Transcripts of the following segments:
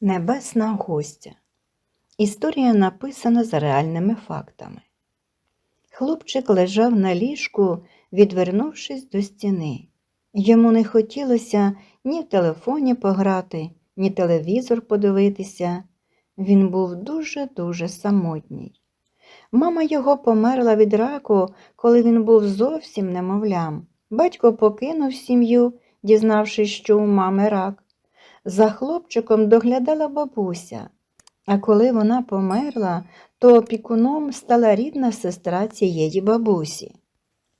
Небесна гостя. Історія написана за реальними фактами. Хлопчик лежав на ліжку, відвернувшись до стіни. Йому не хотілося ні в телефоні пограти, ні телевізор подивитися. Він був дуже-дуже самотній. Мама його померла від раку, коли він був зовсім немовлям. Батько покинув сім'ю, дізнавшись, що у мами рак. За хлопчиком доглядала бабуся, а коли вона померла, то опікуном стала рідна сестра цієї бабусі.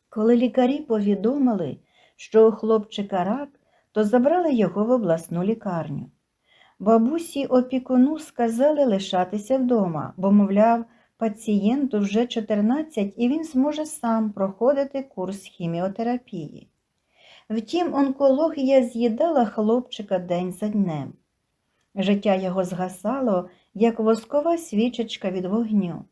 Коли лікарі повідомили, що у хлопчика рак, то забрали його в обласну лікарню. Бабусі опікуну сказали лишатися вдома, бо, мовляв, пацієнту вже 14 і він зможе сам проходити курс хіміотерапії. Втім, онкологія з'їдала хлопчика день за днем. Життя його згасало, як воскова свічечка від вогню.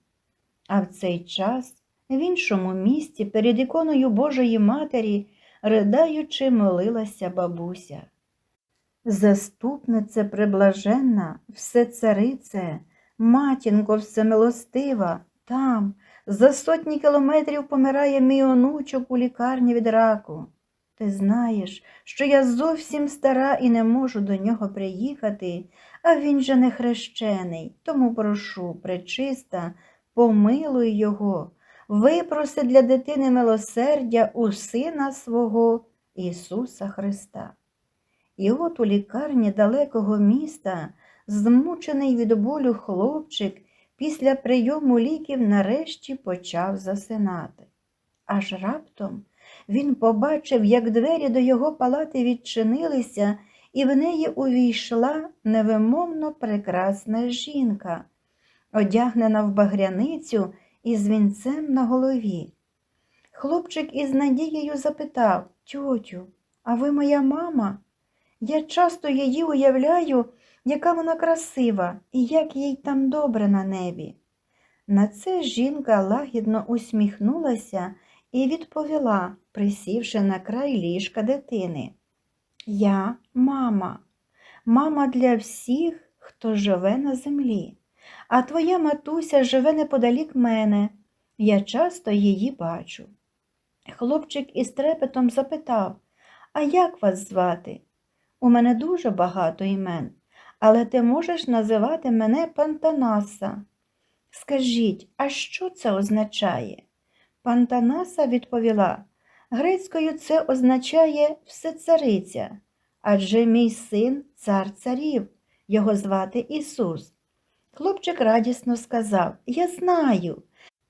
А в цей час в іншому місці перед іконою Божої Матері, ридаючи, молилася бабуся. Заступнице преблаженна, всецарице, матінко всемилостива, там, за сотні кілометрів помирає мій онучок у лікарні від раку. Ти знаєш, що я зовсім стара і не можу до нього приїхати, а він же не хрещений, тому прошу, пречиста, помилуй його, випроси для дитини милосердя у Сина свого Ісуса Христа. І от у лікарні далекого міста, змучений від болю хлопчик, після прийому ліків нарешті почав засинати. Аж раптом він побачив, як двері до його палати відчинилися, і в неї увійшла невимовно прекрасна жінка, одягнена в багряницю із вінцем на голові. Хлопчик із надією запитав Тьотю, а ви моя мама? Я часто її уявляю, яка вона красива і як їй там добре на небі. На це жінка лагідно усміхнулася і відповіла, присівши на край ліжка дитини. Я мама, мама для всіх, хто живе на землі, а твоя матуся живе неподалік мене. Я часто її бачу. Хлопчик із трепетом запитав, а як вас звати? У мене дуже багато імен, але ти можеш називати мене Пантанаса. Скажіть, а що це означає? Пантанаса відповіла, грецькою це означає всецариця, адже мій син цар царів, його звати Ісус. Хлопчик радісно сказав Я знаю.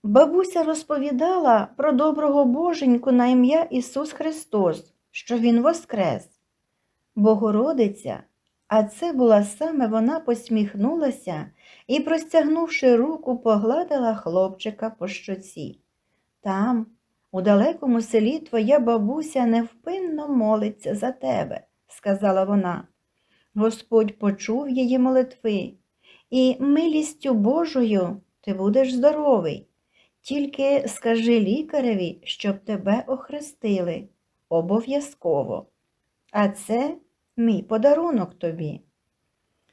Бабуся розповідала про доброго боженьку на ім'я Ісус Христос, що Він воскрес. Богородиця, а це була саме вона посміхнулася і, простягнувши руку, погладила хлопчика по щоці. Там, у далекому селі, твоя бабуся невпинно молиться за тебе, сказала вона. Господь почув її молитви, і милістю Божою ти будеш здоровий. Тільки скажи лікареві, щоб тебе охрестили. Обов'язково. А це мій подарунок тобі.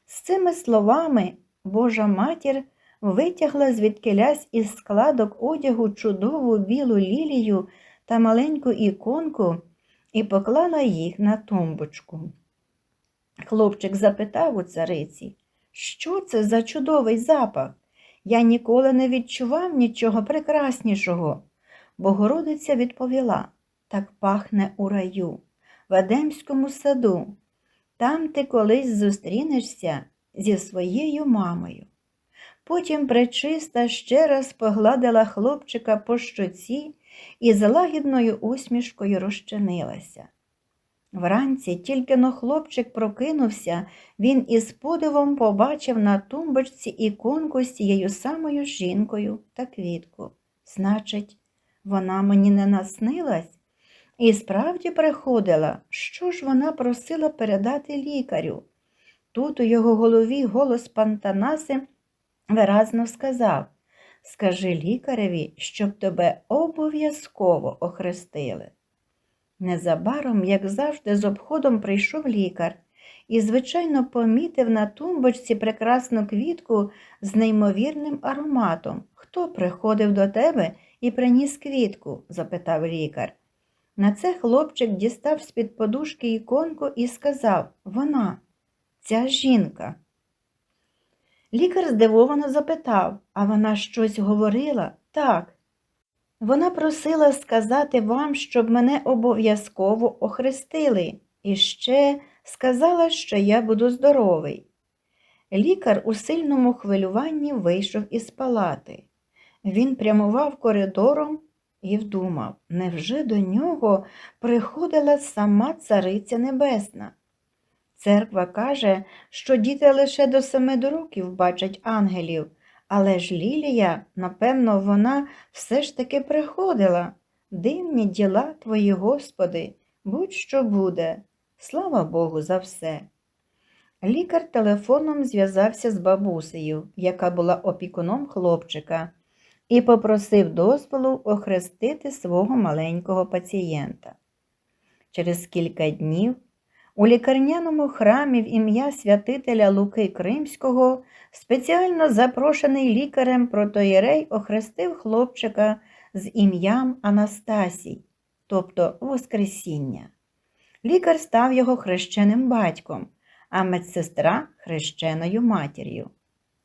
З цими словами Божа матір витягла звідкилясь із складок одягу чудову білу лілію та маленьку іконку і поклала їх на тумбочку. Хлопчик запитав у цариці, що це за чудовий запах? Я ніколи не відчував нічого прекраснішого. Богородиця відповіла так пахне у раю, в Едемському саду. Там ти колись зустрінешся зі своєю мамою. Потім пречиста ще раз погладила хлопчика по щоці і з лагідною усмішкою розчинилася. Вранці тільки но хлопчик прокинувся, він із подивом побачив на тумбочці іконку з цією самою жінкою та квітку. Значить, вона мені не наснилась і справді приходила, що ж вона просила передати лікарю. Тут у його голові голос Пантанаси виразно сказав Скажи лікареві, щоб тебе обов'язково охрестили. Незабаром, як завжди, з обходом прийшов лікар і, звичайно, помітив на тумбочці прекрасну квітку з неймовірним ароматом. Хто приходив до тебе і приніс квітку? запитав лікар. На це хлопчик дістав з-під подушки іконку і сказав Вона, ця жінка. Лікар здивовано запитав, а вона щось говорила? Так. Вона просила сказати вам, щоб мене обов'язково охрестили, і ще сказала, що я буду здоровий. Лікар у сильному хвилюванні вийшов із палати. Він прямував коридором і вдумав, невже до нього приходила сама Цариця Небесна? Церква каже, що діти лише до семи років бачать ангелів, але ж Лілія, напевно, вона все ж таки приходила. Дивні діла твої, Господи, будь-що буде. Слава Богу за все. Лікар телефоном зв'язався з бабусею, яка була опікуном хлопчика, і попросив дозволу охрестити свого маленького пацієнта. Через кілька днів у лікарняному храмі в ім'я святителя Луки Кримського спеціально запрошений лікарем протоєрей охрестив хлопчика з ім'ям Анастасій, тобто Воскресіння. Лікар став його хрещеним батьком, а медсестра хрещеною матір'ю.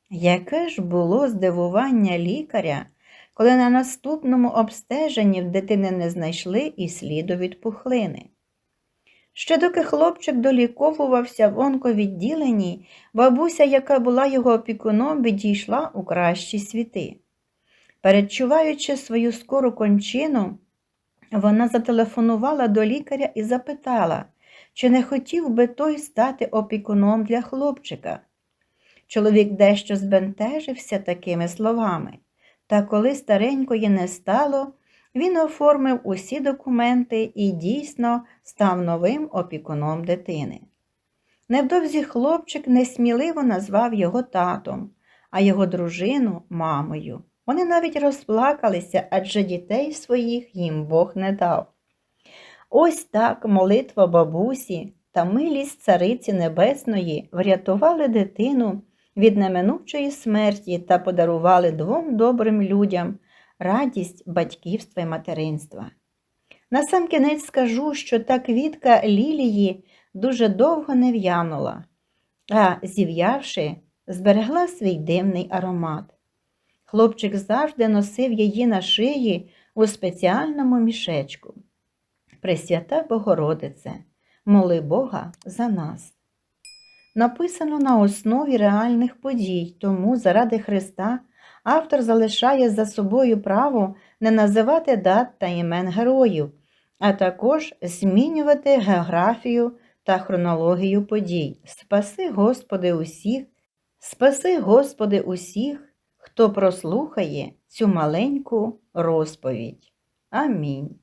Яке ж було здивування лікаря, коли на наступному обстеженні в дитини не знайшли і сліду від пухлини. Ще доки хлопчик доліковувався в онковідділенні, бабуся, яка була його опікуном, відійшла у кращі світи. Передчуваючи свою скору кончину, вона зателефонувала до лікаря і запитала, чи не хотів би той стати опікуном для хлопчика. Чоловік дещо збентежився такими словами, та коли старенької не стало, він оформив усі документи і дійсно став новим опікуном дитини. Невдовзі хлопчик несміливо назвав його татом, а його дружину мамою. Вони навіть розплакалися, адже дітей своїх їм Бог не дав. Ось так молитва бабусі та милість Цариці Небесної врятували дитину від неминучої смерті та подарували двом добрим людям радість батьківства і материнства. Насамкінець скажу, що та квітка лілії дуже довго не в'янула, а зів'явши, зберегла свій дивний аромат. Хлопчик завжди носив її на шиї у спеціальному мішечку. Пресвята Богородице, моли Бога за нас. Написано на основі реальних подій, тому заради Христа автор залишає за собою право не називати дат та імен героїв, а також змінювати географію та хронологію подій. Спаси, Господи, усіх, спаси, Господи, усіх, хто прослухає цю маленьку розповідь. Амінь.